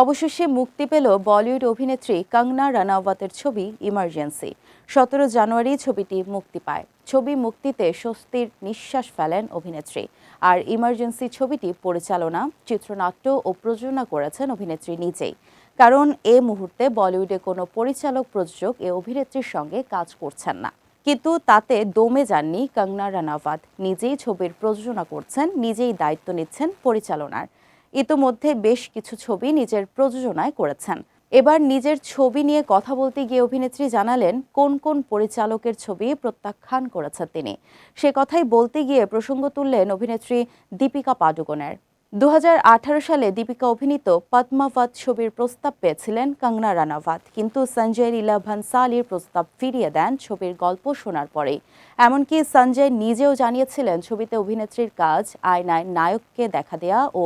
অবশেষে মুক্তি পেল বলিউড অভিনেত্রী কঙ্গনা রানাওয়াতের ছবি ইমার্জেন্সি। সতেরো জানুয়ারি ছবিটি মুক্তি পায়। ছবি মুক্তিতে স্বস্তির নিঃশ্বাস ফেলেন অভিনেত্রী। আর ইমার্জেন্সি ছবিটি পরিচালনা, চিত্রনাট্য ও প্রযোজনা করেছেন অভিনেত্রী নিজেই। কারণ এ মুহূর্তে বলিউডে কোনো পরিচালক, প্রযোজক এ অভিনেত্রীর সঙ্গে কাজ করছেন না। কিন্তু তাতে দমে যাননি কঙ্গনা রানাওয়াত। নিজেই ছবির প্রযোজনা করছেন, নিজেই দায়িত্ব নিচ্ছেন পরিচালনার। ইতোমধ্যে বেশ কিছু ছবি নিজের প্রযোজনায় করেছেন। এবার নিজের ছবি নিয়ে কথা বলতে গিয়ে অভিনেত্রী জানালেন, কোন কোন পরিচালকের ছবি প্রত্যাখ্যান করেছেন তিনি। সে কথাই বলতে গিয়ে প্রসঙ্গ তুললেন অভিনেত্রী দীপিকা পাডুকোনের। দুহাজার আঠারো সালে দীপিকা অভিনীত পদ্মাবত ছবির প্রস্তাব পেয়েছিলেন কঙ্গনা রানাভাত কিন্তু সঞ্জয় লীলা ভানসালির প্রস্তাব ফিরিয়ে দেন ছবির গল্প শোনার পরেই। এমনকি সঞ্জয় নিজেও জানিয়েছিলেন ছবিতে অভিনেত্রীর কাজ, আয়নায় নায়ককে দেখা দেয়া ও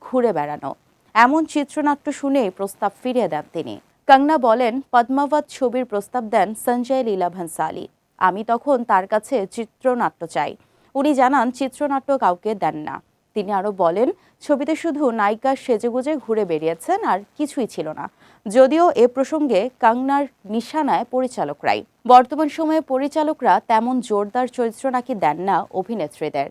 ঘুরে বেড়ানো। এমন চিত্রনাট্য শুনেই প্রস্তাব ফিরিয়ে দেন তিনি। কঙ্গনা বলেন, পদ্মাবত ছবির প্রস্তাব দেন সঞ্জয় লীলা ভানসালি। আমি তখন তার কাছে চিত্রনাট্য চাই। উনি জানান, চিত্রনাট্য কাউকে দেন না। তিনি আরও বলেন, ছবিতে শুধু নায়িকা সেজেগুজে ঘুরে বেরিয়েছেন আর কিছুই ছিল না। যদিও এ প্রসঙ্গে কাংনার নিশানায় পরিচালকরাই। বর্তমান সময়ে পরিচালকরা তেমন জোরদার চরিত্র নাকি দেন না অভিনেত্রীদের।